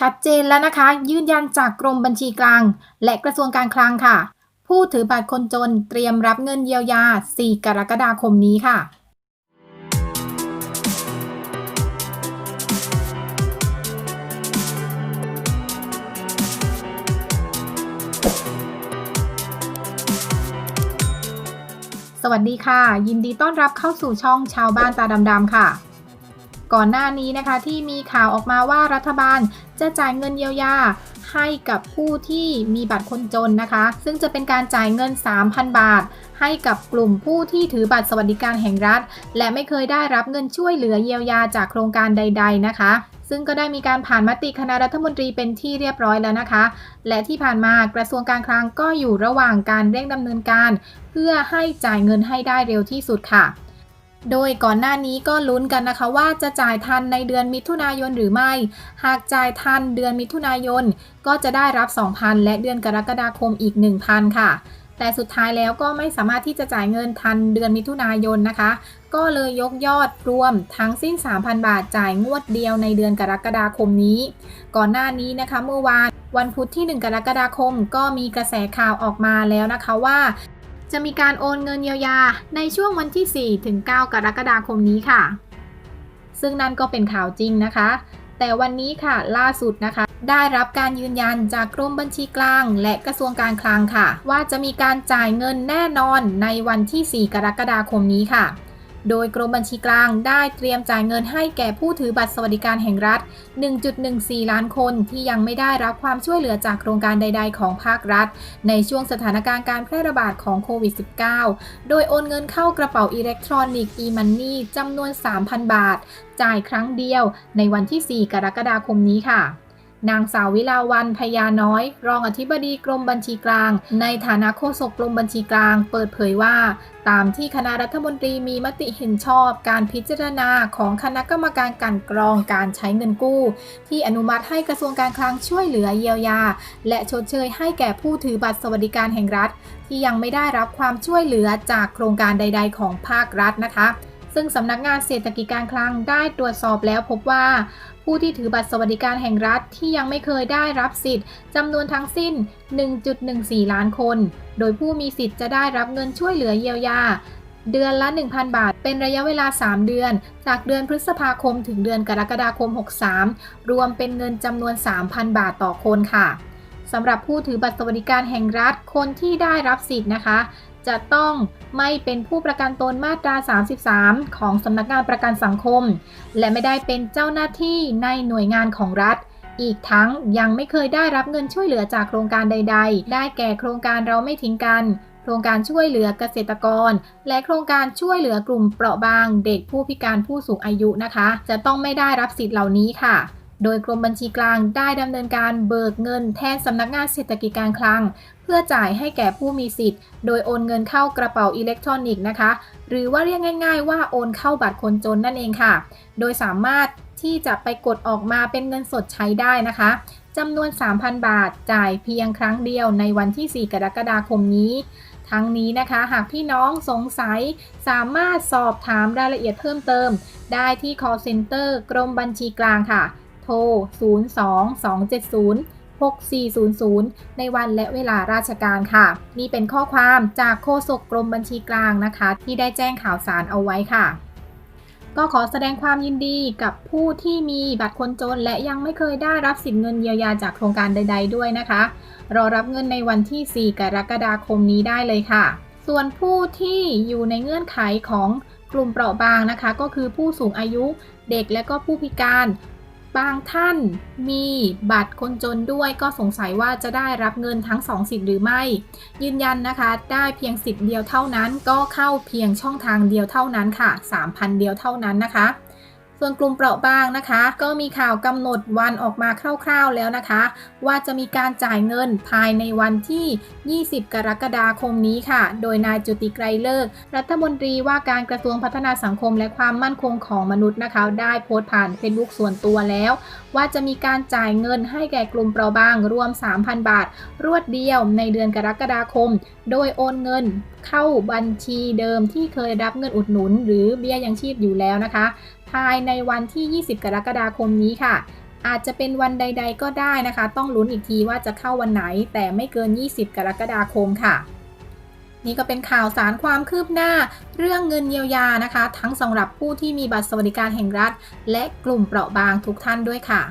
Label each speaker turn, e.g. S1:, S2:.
S1: ชัดเจนแล้วนะคะ ยืนยันจากกรมบัญชีกลาง และกระทรวงการคลังค่ะ ผู้ถือบัตรคนจนเตรียมรับเงินเยียวยา 4 กรกฎาคมนี้ค่ะสวัสดีค่ะ ยินดีต้อนรับเข้าสู่ช่องชาวบ้านตาดำๆค่ะ ก่อนหน้านี้นะคะที่มีข่าวออกมาว่ารัฐบาลจะจ่ายเงินเยียวยาให้กับผู้ที่มีบัตรคนจนนะคะ ซึ่งจะเป็นการจ่ายเงิน 3,000 บาท ให้กับกลุ่มผู้ที่ถือบัตรสวัสดิการแห่งรัฐ และไม่เคยได้รับเงินช่วยเหลือเยียวยาจากโครงการใด ๆ นะคะ ซึ่งก็ได้มีการผ่านมติคณะรัฐมนตรีเป็นที่เรียบร้อยแล้วนะคะ และที่ผ่านมากระทรวงการคลังก็อยู่ระหว่างการเร่งดำเนินการ เพื่อให้จ่ายเงินให้ได้เร็วที่สุดค่ะ โดยก่อนหน้านี้ก็ลุ้นกันนะคะว่าจะจ่ายทันในเดือนมิถุนายนหรือไม่ หากจ่ายทันเดือนมิถุนายนก็จะได้รับ 2,000 และเดือนกรกฎาคมอีก 1,000 ค่ะ แต่สุดท้ายแล้วก็ไม่สามารถที่จะจ่ายเงินทันเดือนมิถุนายนนะคะ ก็เลยยกยอดรวมทั้งสิ้น 3,000 บาทจ่ายงวดเดียวในเดือนกรกฎาคมนี้ ก่อนหน้านี้นะคะเมื่อวานวันพุธที่ 1 กรกฎาคมก็มีกระแสข่าวออกมาแล้วนะคะว่า จะมีการโอนเงินเยียวยาในช่วงวันที่ 4 ถึง 9 กรกฎาคมนี้ค่ะ ซึ่งนั่นก็เป็นข่าวจริงนะคะ แต่วันนี้ค่ะล่าสุดนะคะ ได้รับการยืนยันจากกรมบัญชีกลาง และกระทรวงการคลังค่ะ ว่าจะมีการจ่ายเงินแน่นอนในวันที่ 4 กรกฎาคมนี้ค่ะ โดยกรมบัญชีกลางได้เตรียมจ่ายเงินให้แก่ผู้ถือบัตรสวัสดิการแห่งรัฐ 1.14 ล้านคนที่ยังไม่ได้รับความช่วยเหลือจากโครงการใด ๆ ของภาครัฐ ในช่วงสถานการณ์การแพร่ระบาดของโควิด -19 โดยโอนเงินเข้ากระเป๋าอิเล็กทรอนิกส์ e-money จำนวน 3,000 บาท จ่ายครั้งเดียวในวันที่ 4 กรกฎาคมนี้ค่ะ นางสาววิลาวันพยาน้อย รองอธิบดีกรมบัญชีกลาง ในฐานะโฆษกกรมบัญชีกลาง เปิดเผยว่า ตามที่คณะรัฐมนตรีมีมติเห็นชอบการพิจารณาของคณะกรรมการกลันกรองการใช้เงินกู้ ที่อนุมัติให้กระทรวงการคลังช่วยเหลือเยียวยา และชดเชยให้แก่ผู้ถือบัตรสวัสดิการแห่งรัฐ ที่ยังไม่ได้รับความช่วยเหลือจากโครงการใด ๆ ของภาครัฐนะคะ ซึ่งสำนักงานเศรษฐกิจการคลังได้ตรวจสอบแล้วพบว่า ผู้ที่ถือบัตรสวัสดิการแห่งรัฐที่ยังไม่เคยได้รับสิทธิ์จำนวนทั้งสิ้น 1.14 ล้านคน โดยผู้มีสิทธิ์จะได้รับเงินช่วยเหลือเยียวยาเดือนละ 1,000 บาท เป็นระยะเวลา 3 เดือน จากเดือนพฤษภาคมถึงเดือนกรกฎาคม 63 รวมเป็นเงินจำนวน 3,000 บาทต่อคนค่ะสำหรับผู้ถือบัตรสวัสดิการแห่งรัฐคนที่ได้รับสิทธิ์นะคะ จะต้องไม่เป็นผู้ประกันตนมาตรา 33 ของสำนักงานประกันสังคม และไม่ได้เป็นเจ้าหน้าที่ในหน่วยงานของรัฐ อีกทั้งยังไม่เคยได้รับเงินช่วยเหลือจากโครงการใด ๆ ได้แก่โครงการเราไม่ทิ้งกัน โครงการช่วยเหลือเกษตรกร และโครงการช่วยเหลือกลุ่มเปราะบาง เด็กผู้พิการผู้สูงอายุนะคะ จะต้องไม่ได้รับสิทธิ์เหล่านี้ค่ะ โดยกรมบัญชีกลางได้ดำเนินการเบิกเงินแทนสำนักงานเศรษฐกิจการคลัง เพื่อจ่ายให้แก่ผู้มีสิทธิ์ โดยโอนเงินเข้ากระเป๋าอิเล็กทรอนิกส์นะคะ หรือว่าเรียกง่าย ๆ ว่าโอนเข้าบัตรคนจนนั่นเองค่ะ โดยสามารถที่จะไปกดออกมาเป็นเงินสดใช้ได้นะคะจำนวน 3,000 บาทจ่ายเพียงครั้งเดียวในวันที่ 4 กรกฎาคมนี้ ทั้งนี้นะคะ หากพี่น้องสงสัยสามารถสอบถามรายละเอียดเพิ่มเติม ได้ที่ call center กรมบัญชีกลางค่ะ โทร 02 270 6400 ในวันและเวลาราชการค่ะ นี่เป็นข้อความจากโฆษกกรมบัญชีกลางนะคะ ที่ได้แจ้งข่าวสารเอาไว้ค่ะก็ขอแสดงความยินดีกับผู้ที่มีบัตรคนจน และยังไม่เคยได้รับสิทธิเงินเยียวยาจากโครงการใด ๆ ด้วยนะคะ รอรับเงินในวันที่ 4 กรกฎาคมนี้ได้เลยค่ะ ส่วนผู้ที่อยู่ในเงื่อนไขของกลุ่มเปราะบางนะคะ ก็คือผู้สูงอายุ เด็กและก็ผู้พิการ บางท่านมีบัตรคนจนด้วยก็สงสัยว่าจะได้รับเงินทั้ง 2 สิทธิ์หรือไม่ ยืนยันนะคะ ได้เพียงสิทธิ์เดียวเท่านั้น ก็เข้าเพียงช่องทางเดียวเท่านั้นค่ะ 3,000 เดียวเท่านั้นนะคะ ส่วนกลุ่มเปราะบางนะคะ ก็มีข่าวกำหนดวันออกมาคร่าวๆแล้วนะคะ ว่าจะมีการจ่ายเงินภายในวันที่ 20 กรกฎาคมนี้ค่ะ โดยนายจุติไกรเลิก รัฐมนตรีว่าการกระทรวงพัฒนาสังคมและความมั่นคงของมนุษย์นะคะ ได้โพสต์ผ่านเฟซบุ๊กส่วนตัวแล้ว ว่าจะมีการจ่ายเงินให้แก่กลุ่มเปราะบางรวม 3,000 บาท รวดเดียวในเดือนกรกฎาคม โดยโอนเงินเข้าบัญชีเดิมที่เคยรับเงินอุดหนุน หรือเบี้ยยังชีพอยู่แล้วนะคะายในวันที่ 20 กรกฎาคมนี้ค่ะ อาจจะเป็นวันใด ๆ ก็ได้นะคะ ต้องลุ้นอีกทีว่าจะเข้าวันไหน แต่ไม่เกิน 20 กรกฎาคมค่ะ นี่ก็เป็นข่าวสารความคืบหน้า เรื่องเงินเยียวยานะคะ ทั้งสำหรับผู้ที่มีบัตรสวัสดิการแห่งรัฐ และกลุ่มเปราะบางทุกท่านด้วยค่ะ